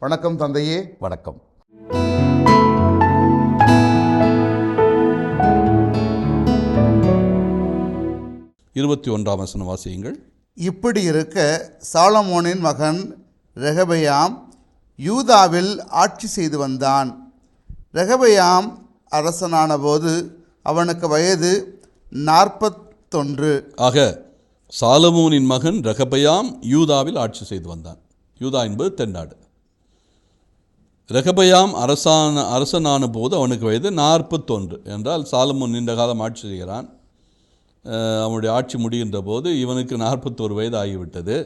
வணக்கம் தந்தையே வணக்கம். இருபத்தி ஒன்றாம் வசனம் வாசியுங்கள். இப்படி இருக்க சாலமோனின் மகன் ரெகபயாம் யூதாவில் ஆட்சி செய்து வந்தான். ரெகபயாம் அரசனான போது அவனுக்கு வயது நாற்பத்தொன்று. ஆக சாலமோனின் மகன் ரெகபயாம் யூதாவில் ஆட்சி செய்து வந்தான். யூதா என்பது தென்னாடு. ரெகபயாம் அரசான அரசனான போது அவனுக்கு வயது நாற்பத்தொன்று என்றால் சாலமோன் நீண்ட காலம் ஆட்சி செய்கிறான். அவனுடைய ஆட்சி முடிகின்ற போது இவனுக்கு நாற்பத்தோரு வயது ஆகிவிட்டது.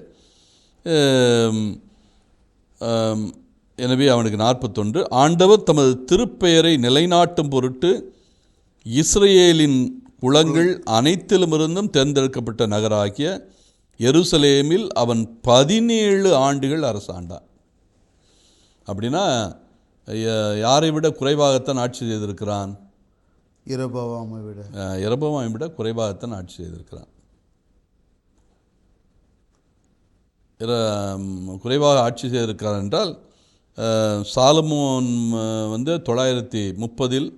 எனவே அவனுக்கு நாற்பத்தொன்று. ஆண்டவர் தமது திருப்பெயரை நிலைநாட்டும் பொருட்டு இஸ்ரேலின் குளங்கள் அனைத்திலுமிருந்தும் தேர்ந்தெடுக்கப்பட்ட நகராகிய எருசலேமில் அவன் பதினேழு ஆண்டுகள் அரசாண்டான். அப்படின்னா யாரை விட குறைவாகத்தான் ஆட்சி செய்திருக்கிறான்? இரபவாமை விட. இரபவாமை விட குறைவாகத்தான் ஆட்சி செய்திருக்கிறான். குறைவாக ஆட்சி செய்திருக்கிறார் என்றால் சாலமோன் வந்து தொள்ளாயிரத்தி முப்பதில்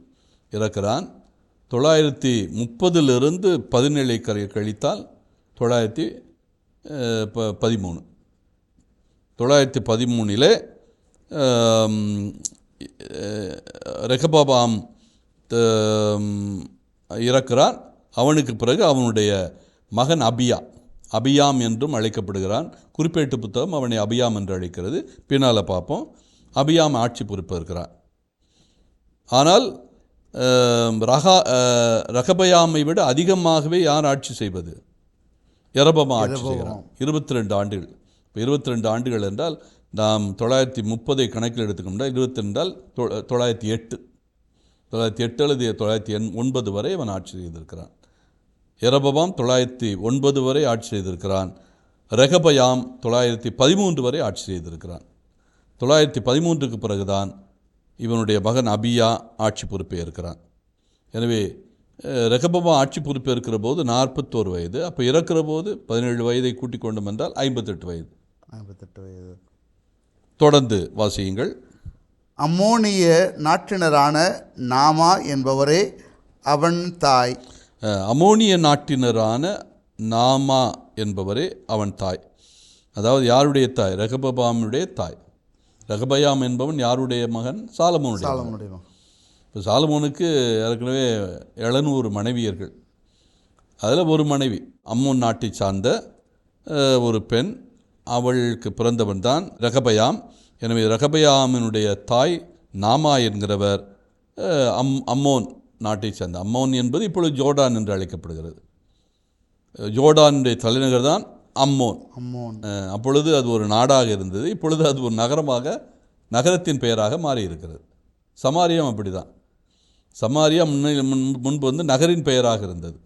இறக்கிறான். தொள்ளாயிரத்தி முப்பதிலிருந்து பதினேழை கழி கழித்தால் தொள்ளாயிரத்தி ப பதிமூணு. தொள்ளாயிரத்தி பதிமூணிலே ரெகபாபாம் இறக்கிறான். அவனுக்கு பிறகு அவனுடைய மகன் அபியா அபியாம் என்றும் அழைக்கப்படுகிறான். குறிப்பேட்டு புத்தகம் அவனை அபியாம் என்று அழைக்கிறது. பின்னால் பார்ப்போம். அபியாம் ஆட்சி பொறுப்பேற்கிறான் ஆனால் அஹ், ரகா ரகபயாமை விட அதிகமாகவே யார் ஆட்சி செய்வது? எரபமா ஆட்சி செய்கிறான். இருபத்தி ரெண்டு ஆண்டுகள். இப்போ இருபத்தி ரெண்டு ஆண்டுகள் என்றால் நாம் தொள்ளாயிரத்தி முப்பதை கணக்கில் எடுத்துக்கொண்டால் இருபத்தி ரெண்டால் தொ- தொள்ளாயிரத்தி எட்டு. தொள்ளாயிரத்தி எட்டு அல்லது தொள்ளாயிரத்தி எண் ஒன்பது வரை அவன் ஆட்சி செய்திருக்கிறான். இரபபாம் தொள்ளாயிரத்தி ஒன்பது வரை ஆட்சி செய்திருக்கிறான். ரெகபயாம் தொள்ளாயிரத்தி பதிமூன்று வரை ஆட்சி செய்திருக்கிறான். தொள்ளாயிரத்தி பதிமூன்றுக்கு பிறகுதான் இவனுடைய மகன் அபியா ஆட்சி பொறுப்பேற்கிறான் எனவே அஹ், ரெகபமா ஆட்சி பொறுப்பேற்கிற போது நாற்பத்தோரு வயது அப்போ இறக்கிற போது பதினேழு வயதை கூட்டிக் கொண்டோம் என்றால் ஐம்பத்தெட்டு வயது. ஐம்பத்தெட்டு வயது. தொடர்ந்து வாசியுங்கள். அம்மோனிய நாட்டினரான நாமா என்பவரே அவன் தாய். அமோனிய நாட்டினரான நாமா என்பவரே அவன் தாய். அதாவது யாருடைய தாய்? ரெகபபாமுடைய தாய். ரெகபயாம் என்பவன் யாருடைய மகன்? சாலமோனுடைய மகன். சாலமுடைய மகன். இப்போ சாலமோனுக்கு ஏற்கனவே எழுநூறு மனைவியர்கள். அதில் ஒரு மனைவி அம்மோன் நாட்டை சார்ந்த ஒரு பெண். அவளுக்கு பிறந்தவன் தான் ரகபயாம். எனவே ரகபயாமினுடைய தாய் நாமா என்கிறவர் அம் அம்மோன் நாட்டை சேர்ந்த அம்மோன் என்பது இப்பொழுது ஜோர்டான் என்று அழைக்கப்படுகிறது. ஜோர்டானுடைய தலைநகர் தான் அம்மோன். அம்மோன். அப்பொழுது அது ஒரு நாடாக இருந்தது இப்பொழுது அது ஒரு நகரமாக நகரத்தின் பெயராக மாறி இருக்கிறது சமாரியம் அப்படிதான். சமாரியா முன்ன முன் முன்பு வந்து நகரின் பெயராக இருந்தது.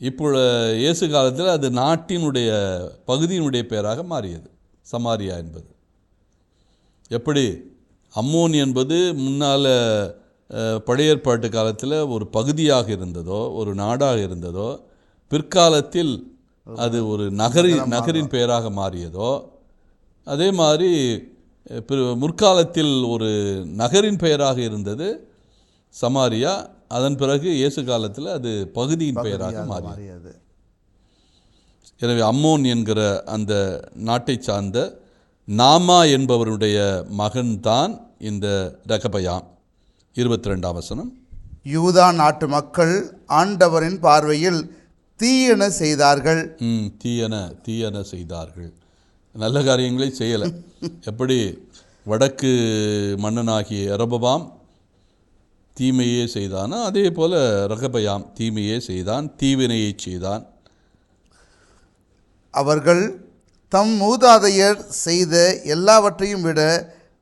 இப்போ இயேசு காலத்தில் அது நாட்டினுடைய பகுதியினுடைய பெயராக மாறியது. சமாரியா என்பது. எப்படி? அம்மோன் என்பது முன்னால் பழைய ஏற்பாட்டு காலத்தில் ஒரு பகுதியாக இருந்ததோ ஒரு நாடாக இருந்ததோ பிற்காலத்தில் அது ஒரு நகரின் நகரின் பெயராக மாறியதோ அதே மாதிரி முற்காலத்தில் ஒரு நகரின் பெயராக இருந்தது சமாரியா. அதன் பிறகு இயேசு காலத்தில் அது பகுதியின் பெயராக மாறியது. எனவே அம்மோன் என்கிற அந்த நாட்டை சார்ந்த நாமா என்பவருடைய மகன்தான் இந்த ரகபயாம் இருபத்தி ரெண்டாம் வசனம். யூதா நாட்டு மக்கள் ஆண்டவரின் பார்வையில் தீயன செய்தார்கள். தீயன தீயன செய்தார்கள். நல்ல காரியங்களை செய்யலை. எப்படி? வடக்கு மன்னனாகிய எரபபாம் தீமையே செய்தானோ. அதே போல ரகபயாம் தீமையே செய்தான் தீவினையை செய்தான். அவர்கள் தம் மூதாதையர் செய்த எல்லாவற்றையும் விட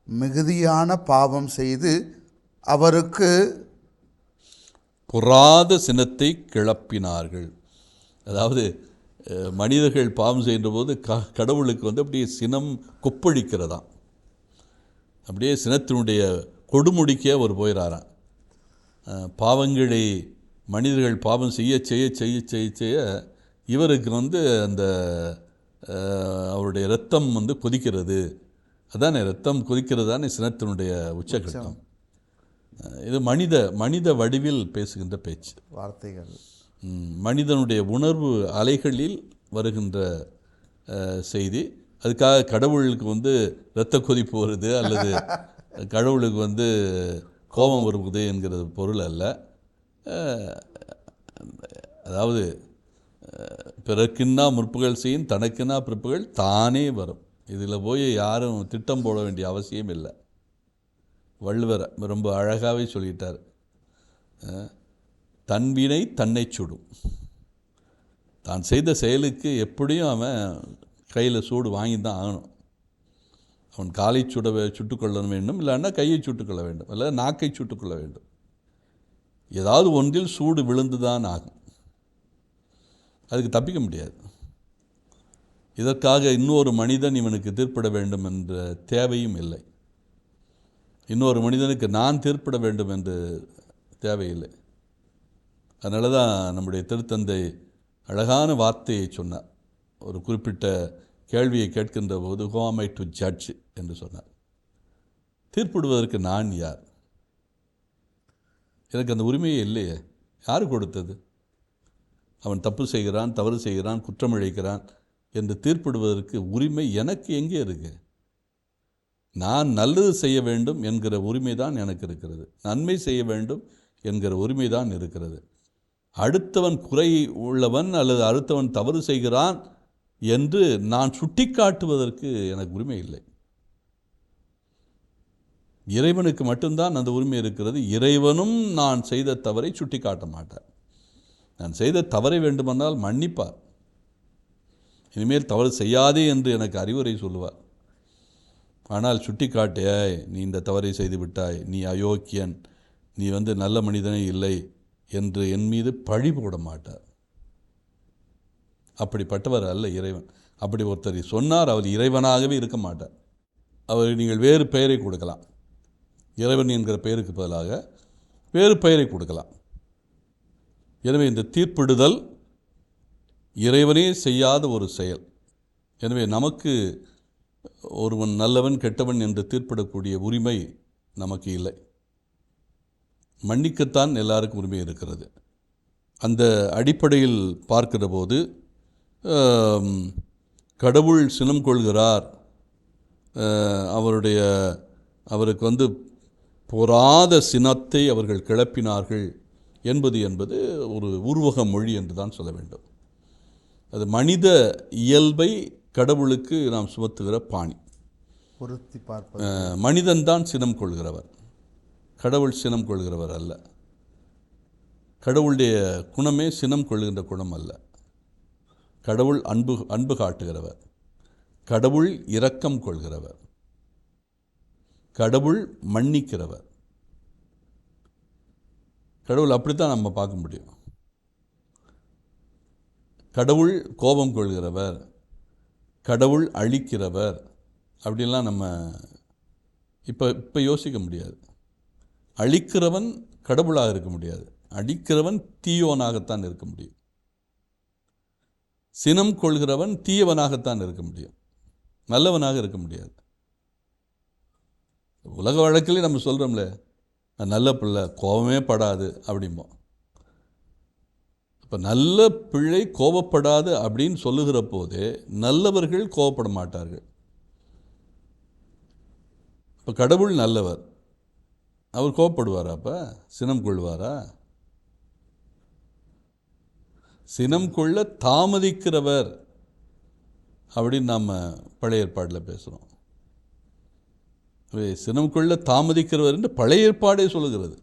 மிகுதியான பாவம் செய்து அவருக்கு பொறாத சினத்தை கிளப்பினார்கள். அதாவது மனிதர்கள் பாவம் செய்கின்ற போது க கடவுளுக்கு வந்து அப்படியே சினம் கொப்பளிக்கிறதாம். அப்படியே சினத்தினுடைய கொடுமுடிக்கே அவர் போயிறாராம். அஹ், பாவங்களை மனிதர்கள் பாவம் செய்ய செய்ய செய்ய செய்ய செய்ய இவருக்கு வந்து அந்த அவருடைய இரத்தம் வந்து கொதிக்கிறது. அதானே ரத்தம் கொதிக்கிறது தானே சினத்தினுடைய உச்சகட்டம். இது மனித மனித வடிவில் பேசுகின்ற பேச்சு. வார்த்தைகள். மனிதனுடைய உணர்வு அலைகளில் வருகின்ற செய்தி. அதுக்காக கடவுளுக்கு வந்து இரத்த கொதிப்பு வருது அல்லது கடவுளுக்கு வந்து கோபம் வருவது என்கிறது பொருள் அல்ல. அதாவது அஹ், முற்புகள் செய்யும் தனக்குன்னா பிறப்புகள் தானே வரும். இதில் போய் யாரும் திட்டம் போட வேண்டிய அவசியம் இல்லை. வள்ளுவர் ரொம்ப அழகாகவே சொல்லிட்டார். தன்வினை தன்னை சுடும். தான் செய்த செயலுக்கு எப்படியும் அவன் கையில் சூடு வாங்கி தான் ஆகணும். அவன் காலை சுட வே- சுட்டுக்கொள்ள வேண்டும் இல்லைன்னா கையை சுட்டுக்கொள்ள வேண்டும் இல்லை நாக்கை சுட்டுக்கொள்ள வேண்டும். ஏதாவது ஒன்றில் சூடு விழுந்து தான் ஆகும். அதுக்கு தப்பிக்க முடியாது. இதற்காக இன்னொரு மனிதன் இவனுக்கு தீர்ப்பிட வேண்டும் என்ற தேவையும் இல்லை. இன்னொரு மனிதனுக்கு நான் தீர்ப்பிட வேண்டும் என்று தேவையில்லை அதனால தான் நம்முடைய திருத்தந்தை அழகான வார்த்தையை சொன்னார். ஒரு குறிப்பிட்ட கேள்வியை கேட்கின்ற போது ஹோமை டு ஜட்ஜ் என்று சொன்னார். தீர்ப்பிடுவதற்கு நான் யார்? எனக்கு அந்த உரிமையே இல்லையே. யார் கொடுத்தது? அவன் தப்பு செய்கிறான் தவறு செய்கிறான் குற்றம் இழைக்கிறான் என்று தீர்ப்பிடுவதற்கு உரிமை எனக்கு எங்கே இருக்கு? நான் நல்லது செய்ய வேண்டும் என்கிற உரிமை தான் எனக்கு இருக்கிறது. நன்மை செய்ய வேண்டும் என்கிற உரிமை தான் இருக்கிறது. அடுத்தவன் குறை உள்ளவன் அல்லது அடுத்தவன் தவறு செய்கிறான் என்று நான் சுட்டிக்காட்டுவதற்கு எனக்கு உரிமை இல்லை. இறைவனுக்கு மட்டும்தான் அந்த உரிமை இருக்கிறது. இறைவனும் நான் செய்த தவறை சுட்டி காட்ட மாட்டார். நான் செய்த தவறை வேண்டுமென்றால் மன்னிப்பார். இனிமேல் தவறு செய்யாதே என்று எனக்கு அறிவுரை சொல்லுவார். ஆனால் சுட்டி காட்டியாய் நீ இந்த தவறை செய்து விட்டாய். நீ அயோக்கியன். நீ வந்து நல்ல மனிதனே இல்லை என்று என் மீது பழி போட மாட்டார். அப்படிப்பட்டவர் அல்ல இறைவன். அப்படி ஒருத்தர் சொன்னார் அவர் இறைவனாகவே இருக்க மாட்டார். அவர் நீங்கள் வேறு பெயரை கொடுக்கலாம். இறைவன் என்கிற பெயருக்கு பதிலாக வேறு பெயரை கொடுக்கலாம். எனவே இந்த தீர்ப்பிடுதல் இறைவனே செய்யாத ஒரு செயல். எனவே நமக்கு ஒருவன் நல்லவன் கெட்டவன் என்று தீர்ப்பிடக்கூடிய உரிமை நமக்கு இல்லை. மன்னிக்கத்தான் எல்லாருக்கும் உரிமை இருக்கிறது. அந்த அடிப்படையில் பார்க்கிற போது கடவுள் சினம் கொள்கிறார். அவருடைய அவருக்கு வந்து பொறாத சினத்தை அவர்கள் கிளப்பினார்கள் என்பது என்பது ஒரு உருவக மொழி என்று தான் சொல்ல வேண்டும். அது மனித இயல்பை கடவுளுக்கு நாம் சுமத்துகிற பாணி. பொருத்தி பார்ப்பது. அஹ், மனிதன்தான் சினம் கொள்கிறவர். கடவுள் சினம் கொள்கிறவர் அல்ல. கடவுளுடைய குணமே சினம் கொள்கின்ற குணம் அல்ல. கடவுள் அன்பு அன்பு காட்டுகிறவர். கடவுள் இரக்கம் கொள்கிறவர். கடவுள் மன்னிக்கிறவர். கடவுள் அப்படித்தான் நம்ம பார்க்க முடியும். கடவுள் கோபம் கொள்கிறவர். கடவுள் அழிக்கிறவர். அப்படிலாம் நம்ம இப்போ இப்போ யோசிக்க முடியாது. அழிக்கிறவன் கடவுளாக இருக்க முடியாது. அழிக்கிறவன் தீயோனாகத்தான் இருக்க முடியும். சினம் கொள்கிறவன் தீயவனாகத்தான் இருக்க முடியும். நல்லவனாக இருக்க முடியாது. உலக வழக்கிலே நம்ம சொல்கிறோம்ல நல்ல பிள்ளை கோபமே படாது அப்படிம்போம். இப்போ நல்ல பிள்ளை கோபப்படாது அப்படின்னு சொல்லுகிற போதே நல்லவர்கள் கோபப்பட மாட்டார்கள். இப்போ கடவுள் நல்லவர். அவர் கோபப்படுவாரா அப்போ? சினம் கொள்வாரா? சினம் கொள்ள தாமதிக்கிறவர் அப்படின்னு நாம் பழைய ஏற்பாட்டில் பேசுகிறோம் சினம் கொள்ள தாமதிக்கிறவர் என்று பழைய ஏற்பாடே சொல்லுகிறது.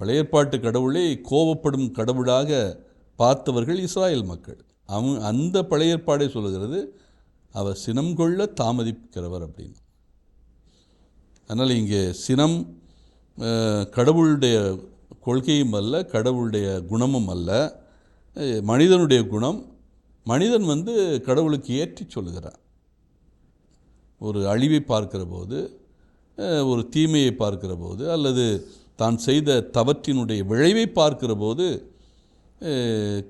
பழைய ஏற்பாட்டு கடவுளை கோபப்படும் கடவுளாக பார்த்தவர்கள் இஸ்ராயல் மக்கள். அவன் அந்த பழைய ஏற்பாடே சொல்லுகிறது அவர் சினம் கொள்ள தாமதிக்கிறவர் அப்படின்னு. அதனால் இங்கே சினம் கடவுளுடைய கொள்கையும் அல்ல கடவுளுடைய குணமும் அல்ல. மனிதனுடைய குணம் மனிதன் வந்து கடவுளுக்கு ஏற்றி சொல்லுகிறான். ஒரு அழிவை பார்க்கிற போது ஒரு தீமையை பார்க்கிற போது அல்லது தான் செய்த தவற்றினுடைய விளைவை பார்க்கிற போது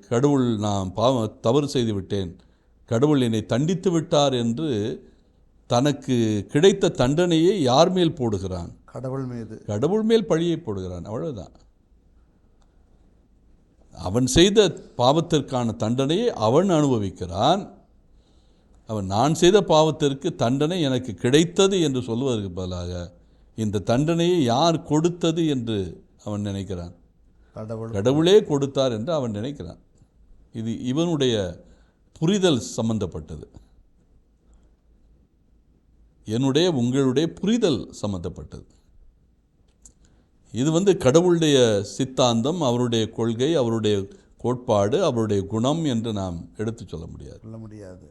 கடவுள் நான் பாவ தவறு செய்து விட்டேன். கடவுள் என்னை தண்டித்து விட்டார் என்று தனக்கு கிடைத்த தண்டனையை யார் மேல் போடுகிறான்? கடவுள் மீது. கடவுள் மேல் பழியை போடுகிறான். அவ்வளவுதான். அவன் செய்த பாவத்திற்கான தண்டனையை அவன் அனுபவிக்கிறான். அவன் நான் செய்த பாவத்திற்கு தண்டனை எனக்கு கிடைத்தது என்று சொல்வதற்கு பதிலாக இந்த தண்டனையை யார் கொடுத்தது என்று அவன் நினைக்கிறான். கடவுள் கொடுத்தார் என்று அவன் நினைக்கிறான். இது இவனுடைய புரிதல் சம்பந்தப்பட்டது. என்னுடைய உங்களுடைய புரிதல் சம்பந்தப்பட்டது. இது வந்து கடவுளுடைய சித்தாந்தம் அவருடைய கொள்கை அவருடைய கோட்பாடு அவருடைய குணம் என்று நாம் எடுத்துச் சொல்ல முடியாது. சொல்ல முடியாது.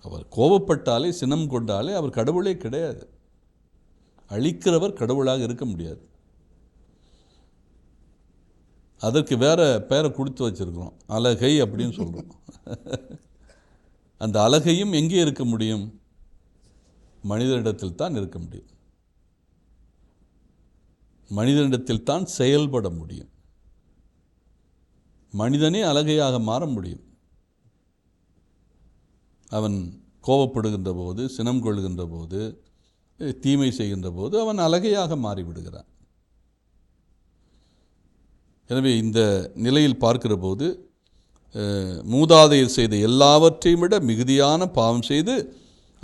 அவர் கோபப்பட்டாலே சினம் கொண்டாலே அவர் கடவுளே கிடையாது. அழிக்கிறவர் கடவுளாக இருக்க முடியாது. அதற்கு வேற பெயரை கொடுத்து வச்சிருக்கிறோம். அலகை அப்படின்னு சொல்கிறோம் அந்த அலகையும் எங்கே இருக்க முடியும்? மனிதனிடத்தில் தான் இருக்க முடியும். மனிதனிடத்தில் தான் செயல்பட முடியும். மனிதனே அலகையாக மாற முடியும். அவன் கோபப்படுகின்ற போது சினம் கொள்கின்ற போது தீமை செய்கின்ற போது அவன் அழகையாக மாறிவிடுகிறான். எனவே இந்த நிலையில் பார்க்கிற போது மூதாதையர் செய்த எல்லாவற்றையும் விட மிகுதியான பாவம் செய்து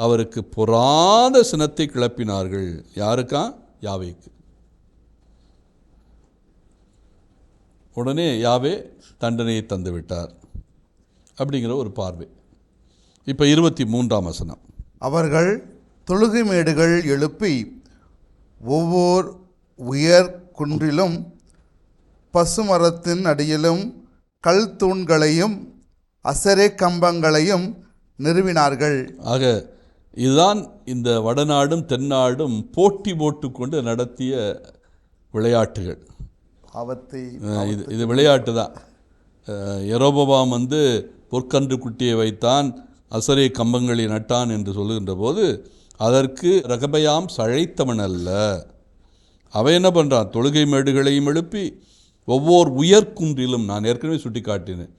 அவருக்கு பொறாத சினத்தை கிளப்பினார்கள். யாருக்கா? யாவைக்கு. உடனே யாவே தண்டனையை தந்துவிட்டார். அப்படிங்கிற ஒரு பார்வை. இப்போ இருபத்தி மூன்றாம் வசனம். அவர்கள் தொழுகை மேடுகள் எழுப்பி ஒவ்வொரு உயர் குன்றிலும் பசுமரத்தின் அடியிலும் கல் தூண்களையும் அசரே கம்பங்களையும் நிறுவினார்கள். ஆக இதுதான் இந்த வடநாடும் தென்னாடும் போட்டி போட்டுக்கொண்டு நடத்திய விளையாட்டுகள். அஹ் இது இது விளையாட்டு தான் எரோபவாம் வந்து பொற்கன்று குட்டியை வைத்தான். அசரே கம்பங்களை நட்டான் என்று சொல்லுகின்ற போது அதற்கு ரகபயாம் சழைத்தவன் அல்ல. அவன் என்ன பண்ணுறான் தொழுகை மேடுகளையும் எழுப்பி ஒவ்வொரு உயர்குன்றிலும் நான் ஏற்கனவே சுட்டி காட்டினேன்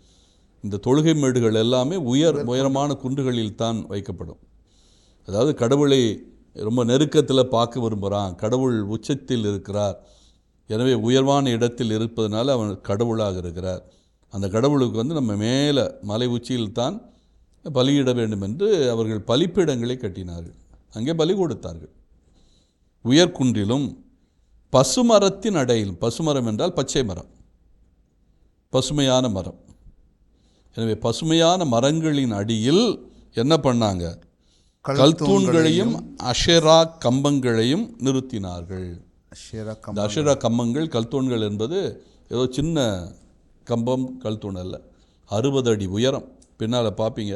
இந்த தொழுகை மேடுகள் எல்லாமே உயர் உயரமான குன்றுகளில் தான் வைக்கப்படும். அதாவது கடவுளை ரொம்ப நெருக்கத்தில் பார்க்க விரும்புகிறான் கடவுள் உச்சத்தில் இருக்கிறார் எனவே உயர்வான இடத்தில் இருப்பதனால அவன் கடவுளாக இருக்கிறார். அந்த கடவுளுக்கு வந்து நம்ம மேலே மலை உச்சியில் தான் பலியிட வேண்டும் என்று அவர்கள் பலிப்பீடங்களை கட்டினார்கள். அங்கே பலி கொடுத்தார்கள். உயர்குன்றிலும் பசுமரத்தின் அடையில் பசுமரம் என்றால் பச்சை மரம். பசுமையான மரம். எனவே பசுமையான மரங்களின் அடியில் என்ன பண்ணாங்க? கல்தூண்களையும் அஷெரா கம்பங்களையும் நிறுத்தினார்கள். அஷேரா இந்த அஷரா கம்பங்கள் கல்தூண்கள் என்பது ஏதோ சின்ன கம்பம் கல்தூண் அல்ல. அறுபது அடி உயரம். பின்னால் பார்ப்பீங்க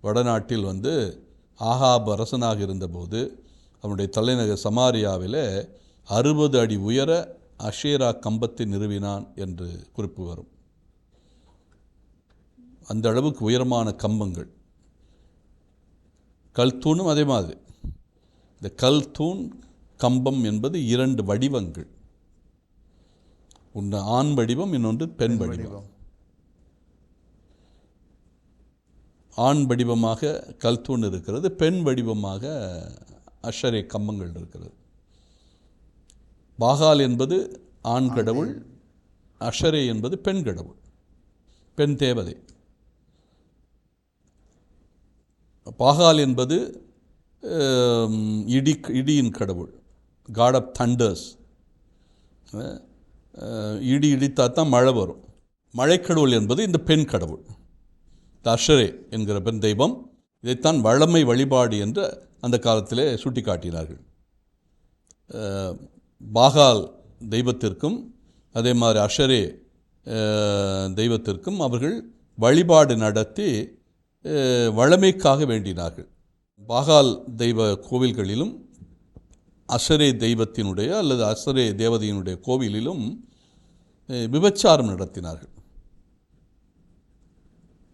வடநாட்டில் வந்து ஆகாப் அரசனாக இருந்தபோது அவனுடைய தலைநகர் சமாரியாவில் அறுபது அடி உயர அஷேரா கம்பத்தை நிறுவினான் என்று குறிப்பு வரும். அந்த அளவுக்கு உயரமான கம்பங்கள். கல்தூணும் அதே மாதிரி. இந்த கல்தூண் கம்பம் என்பது இரண்டு வடிவங்கள். ஒன்று ஆண் வடிவம் இன்னொன்று பெண் வடிவம். ஆண் வடிவமாக கல்தூண் இருக்கிறது பெண் வடிவமாக அஷரே கம்பங்கள் இருக்கிறது. பாகால் என்பது ஆண் கடவுள் அஷரே என்பது பெண் கடவுள் பெண் தேவதை. பாகால் என்பது இடி இடியின் கடவுள் காட் ஆஃப் தண்டர்ஸ் இடி இடித்தா தான் மழை வரும். மழைக்கடவுள் என்பது இந்த பெண் கடவுள். தர்ஷரே என்கிற பெண் தெய்வம் இதைத்தான் வளமை வழிபாடு என்று அந்த காலத்திலே சுட்டிக்காட்டினார்கள். பாகால் தெய்வத்திற்கும் அதே மாதிரி அஷரே தெய்வத்திற்கும் அவர்கள் வழிபாடு நடத்தி வளமைக்காக வேண்டினார்கள். பாகால் தெய்வ கோவில்களிலும் அஷரே தெய்வத்தினுடைய அல்லது அசரே தேவதையினுடைய கோவிலிலும் விபச்சாரம் நடத்தினார்கள்.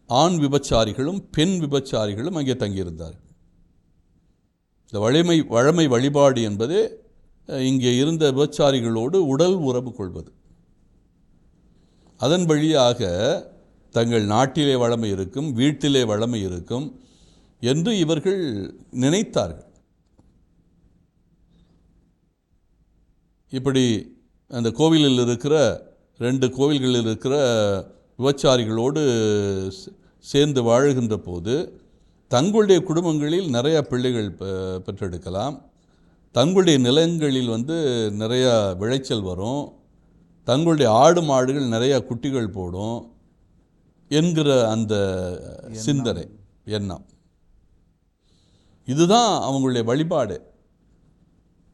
ஆண் விபச்சாரிகளும் பெண் விபச்சாரிகளும் அங்கே தங்கியிருந்தார்கள். இந்த வழிமை வழமை வழிபாடு என்பது இங்கே இருந்த விபச்சாரிகளோடு உடல் உறவு கொள்வது. அதன் வழியாக தங்கள் நாட்டிலே வளமை இருக்கும் வீட்டிலே வளமை இருக்கும் என்று இவர்கள் நினைத்தார்கள். இப்படி அந்த கோவிலில் இருக்கிற ரெண்டு கோவில்களில் இருக்கிற விபச்சாரிகளோடு சேர்ந்து வாழுகின்ற போது தங்களுடைய குடும்பங்களில் நிறைய பிள்ளைகள் பெற்றெடுக்கலாம். தங்களுடைய நிலங்களில் வந்து நிறைய விளைச்சல் வரும். தங்களுடைய ஆடு மாடுகள் நிறைய குட்டிகள் போடும் என்கிற அந்த சிந்தனை எண்ணம். இதுதான் அவங்களுடைய வழிபாடு.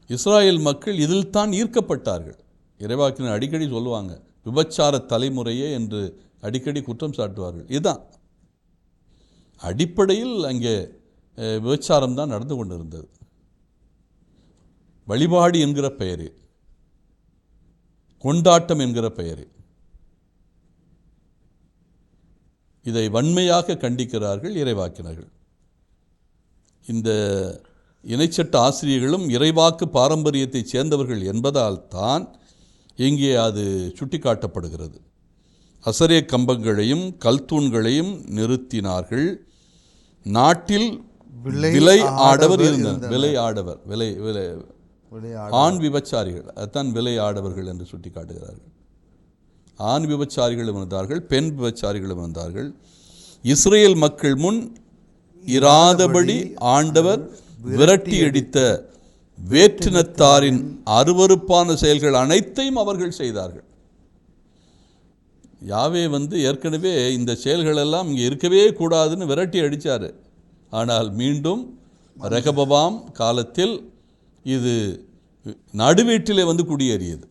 இஸ்ராயேல் மக்கள் இதில் தான் ஈர்க்கப்பட்டார்கள். இறைவாக்கினர் அடிக்கடி சொல்லுவாங்க விபச்சார தலைமுறையே என்று அடிக்கடி குற்றம் சாட்டுவார்கள். இதுதான். அடிப்படையில் அங்கே விபச்சாரம் தான் நடந்து கொண்டிருந்தது. வழிபாடு என்கிற பெயர். கொண்டாட்டம் என்கிற பெயர். இதை வன்மையாக கண்டிக்கிறார்கள் இறைவாக்கினர்கள். இந்த இணைச்சட்ட ஆசிரியர்களும் இறைவாக்கு பாரம்பரியத்தைச் சேர்ந்தவர்கள் என்பதால் தான் இங்கே அது சுட்டிக்காட்டப்படுகிறது. அசரே கம்பங்களையும் கல்தூண்களையும் நிறுத்தினார்கள். நாட்டில் விலை ஆடவர் இருந்தனர். விலை ஆடவர் விலை விலை ஆண் விபச்சாரிகள் அதுதான் விலை ஆடவர்கள் என்று சுட்டிக்காட்டுகிறார்கள். ஆண் விபச்சாரிகளும் இருந்தார்கள் பெண் விபச்சாரிகளும் இருந்தார்கள். இஸ்ரேல் மக்கள் முன் இராதபடி ஆண்டவர் விரட்டி அடித்த வேற்றினத்தாரின் அருவருப்பான செயல்கள் அனைத்தையும் அவர்கள் செய்தார்கள். யாவே வந்து ஏற்கனவே இந்த செயல்களெல்லாம் இங்கே இருக்கவே கூடாதுன்னு விரட்டி அடித்தார் ஆனால் மீண்டும் ரகபபாம் காலத்தில் இது நடுவீட்டிலே வந்து குடியேறியது.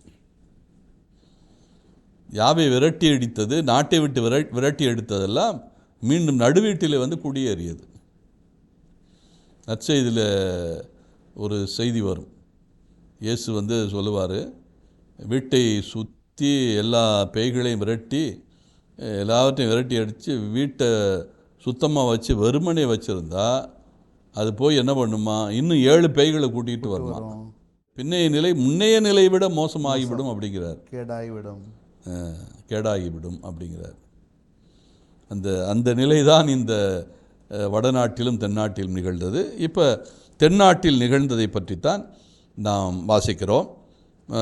யாவை விரட்டி அடித்தது நாட்டை விட்டு விர விரட்டி எடுத்ததெல்லாம் மீண்டும் நடுவீட்டிலே வந்து குடியேறியது. நற்செய்தியில் ஒரு செய்தி வரும். இயேசு வந்து சொல்லுவார் வீட்டை சுற்றி எல்லா பேய்களையும் விரட்டி எல்லாவற்றையும் விரட்டி அடித்து வீட்டை சுத்தமாக வச்சு வெறுமனே வச்சுருந்தா அது போய் என்ன பண்ணுமா? இன்னும் ஏழு பேய்களை கூட்டிகிட்டு வருமா? பின்னைய நிலை முன்னைய நிலை விட மோசமாகிவிடும் அப்படிங்கிறார். கேடாய்விடும் அஹ், கேடாகிவிடும் அப்படிங்கிறார். அந்த அந்த நிலை தான் இந்த வடநாட்டிலும் தென்னாட்டிலும் நிகழ்ந்தது. இப்போ தென்னாட்டில் நிகழ்ந்ததை பற்றித்தான் நாம் வாசிக்கிறோம்.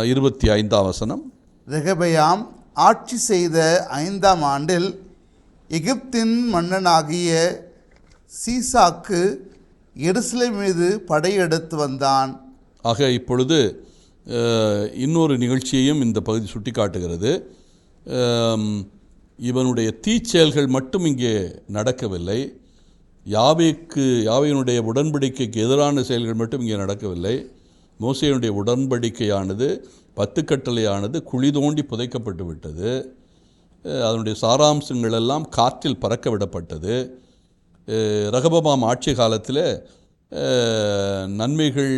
இருபத்தி ஐந்தாம் வசனம். ரெகபயாம் ஆட்சி செய்த ஐந்தாம் ஆண்டில் எகிப்தின் மன்னனாகிய சீசாக்கு எருசலேம் மீது படையெடுத்து வந்தான். ஆக இப்பொழுது இன்னொரு நிகழ்ச்சியையும் இந்த பகுதி சுட்டிக்காட்டுகிறது. காட்டுகிறது இவனுடைய தீச்செயல்கள் மட்டும் இங்கே நடக்கவில்லை. யாவைக்கு யாவையினுடைய உடன்படிக்கைக்கு எதிரான செயல்கள் மட்டும் இங்கே நடக்கவில்லை. மோசையினுடைய உடன்படிக்கையானது பத்து கட்டளையானது குழி தோண்டி புதைக்கப்பட்டு விட்டது. அதனுடைய சாராம்சங்கள் எல்லாம் காற்றில் பறக்க விடப்பட்டது. ரகபபாம் ஆட்சி காலத்தில் நன்மைகள்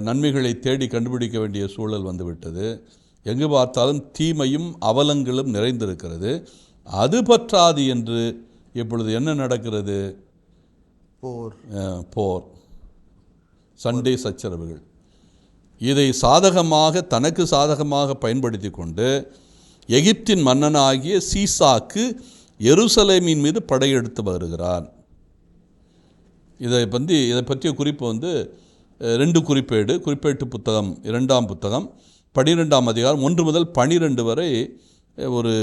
நன்மைகளை தேடி கண்டுபிடிக்க வேண்டிய சூழல் வந்துவிட்டது. எங்கு பார்த்தாலும் தீமையும் அவலங்களும் நிறைந்திருக்கிறது. அது பற்றாது என்று இப்பொழுது என்ன நடக்கிறது? போர். போர். சண்டை சச்சரவுகள். இதை சாதகமாக தனக்கு சாதகமாக பயன்படுத்தி கொண்டு எகிப்தின் மன்னனாகிய சீசாக்கு எருசலேமின் மீது படையெடுத்து வருகிறான். இதை பற்றி இதை பற்றிய குறிப்பு வந்து ரெண்டு குறிப்பேடு. குறிப்பேட்டு புத்தகம் இரண்டாம் புத்தகம் பனிரெண்டாம் அதிகாரம் ஒன்று முதல் பனிரெண்டு வரை ஒரு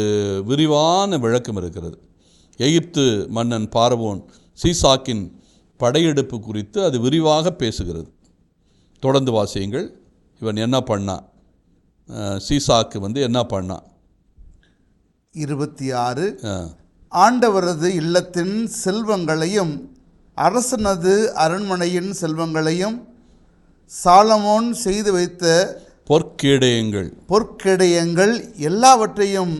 விரிவான விளக்கம் இருக்கிறது. எகிப்து மன்னன் பார்வோன் சீசாக்கின் படையெடுப்பு குறித்து அது விரிவாக பேசுகிறது. தொடர்ந்து வாசியுங்கள். இவன் என்ன பண்ணான் சீசாக்கு வந்து என்ன பண்ணான் இருபத்தி ஆறு ஆண்டவரது இல்லத்தின் செல்வங்களையும் அரசனது அரண்மனையின் செல்வங்களையும் சாலமோன் செய்து வைத்த பொற்கேடயங்கள். பொற்கெடயங்கள் எல்லாவற்றையும்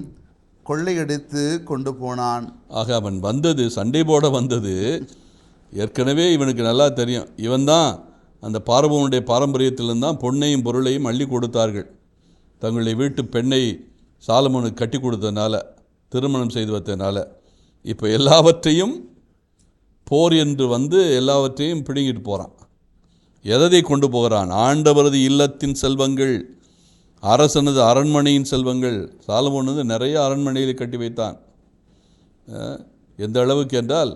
கொள்ளையடித்து கொண்டு போனான். ஆக அவன் வந்தது சண்டை போட வந்தது. ஏற்கனவே இவனுக்கு நல்லா தெரியும். இவன்தான் அந்த பார்வனுடைய பாரம்பரியத்திலிருந்து தான் பொன்னையும் பொருளையும் அள்ளி கொடுத்தார்கள். தங்களுடைய வீட்டு பெண்ணை சாலமோனுக்கு கட்டி கொடுத்ததுனால திருமணம் செய்து வைத்ததுனால இப்போ எல்லாவற்றையும் போர் என்று வந்து எல்லாவற்றையும் பிடுங்கிட்டு போகிறான் எதை கொண்டு போகிறான்? ஆண்டவரது இல்லத்தின் செல்வங்கள் அரசனது அரண்மனையின் செல்வங்கள். சாலமோன் வந்து நிறைய அரண்மனையில் கட்டி வைத்தான். எந்த அளவுக்கு என்றால்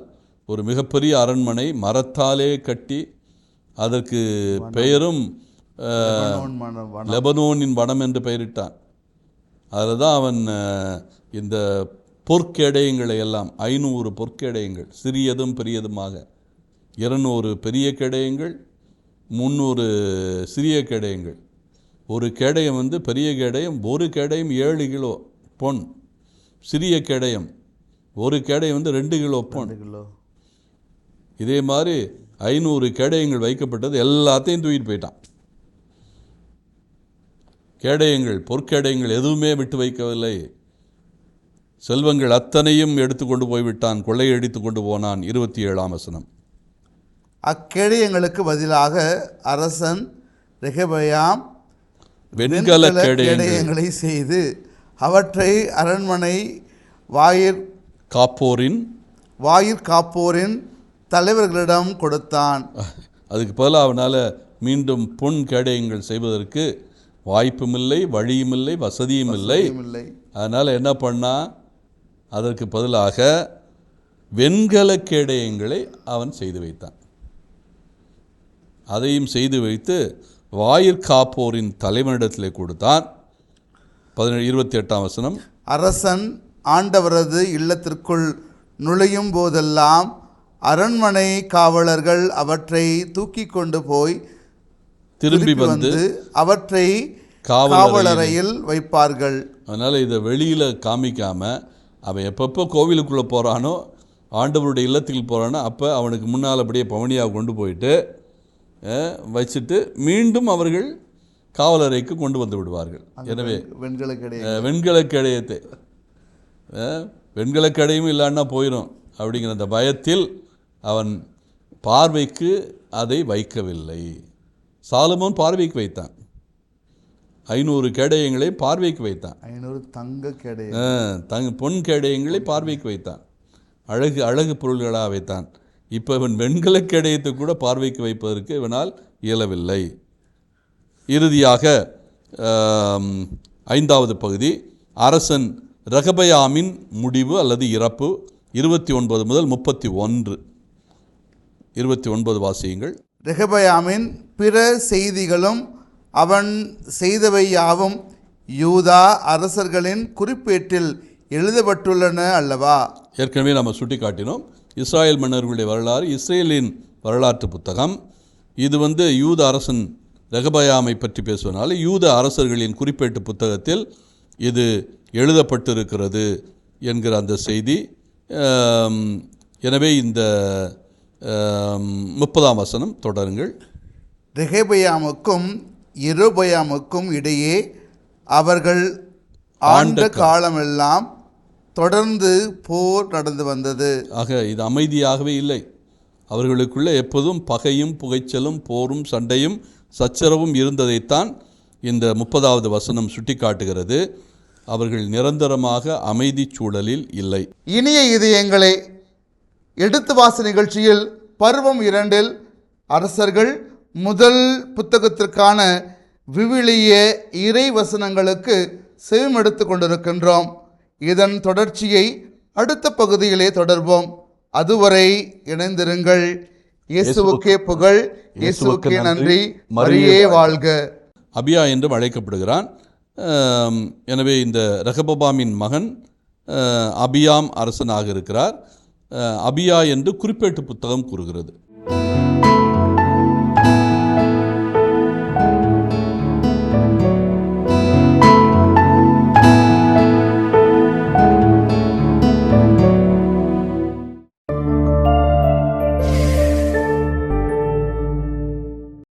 ஒரு மிகப்பெரிய அரண்மனை மரத்தாலே கட்டி அதற்கு பெயரும். லெபனோனின் வனம் என்று பெயரிட்டான். அதில் தான் அவன் இந்த பொற்கேடயங்களை எல்லாம் ஐநூறு பொற்கேடயங்கள் சிறியதும் பெரியதுமாக இருநூறு பெரிய கேடயங்கள் முந்நூறு சிறிய கேடயங்கள். ஒரு கேடயம் வந்து பெரிய கேடயம் ஒரு கேடயம் ஏழு கிலோ பொன். சிறிய கேடயம் ஒரு கேடயம் வந்து ரெண்டு கிலோ பொன். கிலோ. இதே மாதிரி ஐநூறு கேடயங்கள் வைக்கப்பட்டது எல்லாத்தையும் தூக்கிட்டு போயிட்டான். கேடயங்கள் பொற்கேடயங்கள் எதுவுமே விட்டு வைக்கவில்லை. செல்வங்கள் அத்தனையும் எடுத்து கொண்டு போய்விட்டான் கொள்ளையடித்து கொண்டு போனான் இருபத்தி ஏழாம் வசனம். அக்கேடயங்களுக்கு பதிலாக அரசன் ரெகபயாம் வெண்கல கேடயங்கள் செய்து அவற்றை அரண்மனை வாயிற் காப்போரின் வாயிற் காப்போரின் தலைவர்களிடம் கொடுத்தான். அதுக்கு பதிலாக அவனால் மீண்டும் பொன் கேடயங்கள் செய்வதற்கு வாய்ப்புமில்லை வழியுமில்லை வசதியும் இல்லை இல்லை அதனால் என்ன பண்ணா அதற்கு பதிலாக வெண்கல கேடயங்களை அவன் செய்து வைத்தான். அதையும் செய்து வைத்து வாயிற்காப்போரின் தலைவனிடத்திலே கொடுத்தான். பதினேழு இருபத்தி எட்டாம் வசனம். அரசன் ஆண்டவரது இல்லத்திற்குள் நுழையும் போதெல்லாம் அரண்மனை காவலர்கள் அவற்றை தூக்கி கொண்டு போய் திரும்பி வந்து அவற்றை காவலறையில் காவலறையில் வைப்பார்கள். அதனால் இதை வெளியில் காமிக்காமல் அவன் எப்பப்போ கோவிலுக்குள்ளே போகிறானோ ஆண்டவருடைய இல்லத்துக்கு போகிறானோ அப்போ அவனுக்கு முன்னால் அப்படியே பவனியாக கொண்டு போயிட்டு வச்சுட்டு மீண்டும் அவர்கள் காவலறைக்கு கொண்டு வந்து விடுவார்கள். எனவே வெண்கல கேடயம் அஹ், வெண்கலக் கேடயத்தை அஹ், வெண்கலக் கேடயம் இல்லைன்னா போயிடும் அப்படிங்கிற அந்த பயத்தில் அவன் பார்வைக்கு அதை வைக்கவில்லை. சாலமோன் பார்வைக்கு வைத்தான். ஐநூறு கேடயங்களை பார்வைக்கு வைத்தான். ஐநூறு தங்க கேடயம் ஆ, தங்க பொன் கேடயங்களை பார்வைக்கு வைத்தான். அழகு அழகு பொருள்களாக வைத்தான். இப்போ இவன் வெண்கல கேடயத்தை கூட பார்வைக்கு வைப்பதற்கு இவனால் இயலவில்லை. இறுதியாக ஐந்தாவது பகுதி அரசன் ரகபயாமின் முடிவு அல்லது இறப்பு இருபத்தி ஒன்பது முதல் முப்பத்தி ஒன்று. இருபத்தி ஒன்பது வாசியங்கள். ரெகபயாமின் பிற செய்திகளும் அவன் செய்தவை யாவும் யூதா அரசர்களின் குறிப்பேட்டில் எழுதப்பட்டுள்ளன அல்லவா? ஏற்கனவே நம்ம சுட்டி காட்டினோம் இஸ்ராயேல் மன்னர்களுடைய வரலாறு இஸ்ரேலின் வரலாற்று புத்தகம். இது வந்து யூத அரசன் ரெகபயாமை பற்றி பேசுவதனால யூத அரசர்களின் குறிப்பேட்டு புத்தகத்தில் இது எழுதப்பட்டிருக்கிறது என்கிற அந்த செய்தி. எனவே இந்த முப்பதாம் வசனம் தொடருங்கள். ரெகபயாமுக்கும் எரோபயாமுக்கும் இடையே அவர்கள் ஆண்ட காலமெல்லாம் தொடர்ந்து போர் நடந்து வந்தது. ஆக இது அமைதியாகவே இல்லை. அவர்களுக்குள்ளே எப்போதும் பகையும் புகைச்சலும் போரும் சண்டையும் சச்சரவும் இருந்ததைத்தான் இந்த முப்பதாவது வசனம் சுட்டிக்காட்டுகிறது. அவர்கள் நிரந்தரமாக அமைதி சூழலில் இல்லை. இனிய இதயங்களை எடுத்து வாச நிகழ்ச்சியில் பருவம் இரண்டில் அரசர்கள் முதல் புத்தகத்திற்கான விவிலிய இறை வசனங்களுக்கு செவிமெடுத்து கொண்டிருக்கின்றோம். இதன் தொடர்ச்சியை அடுத்த பகுதியிலே தொடர்வோம். அதுவரை இணைந்திருங்கள். இயேசுவுக்கே புகழ். இயேசுவுக்கே நன்றி. மரியே வாழ்க. அபியா என்றும் அழைக்கப்படுகிறான். எனவே இந்த ரகபபாமின் மகன் அபியாம் அரசனாக இருக்கிறார். அபியா என்று குறிப்பேட்டு புத்தகம் கூறுகிறது.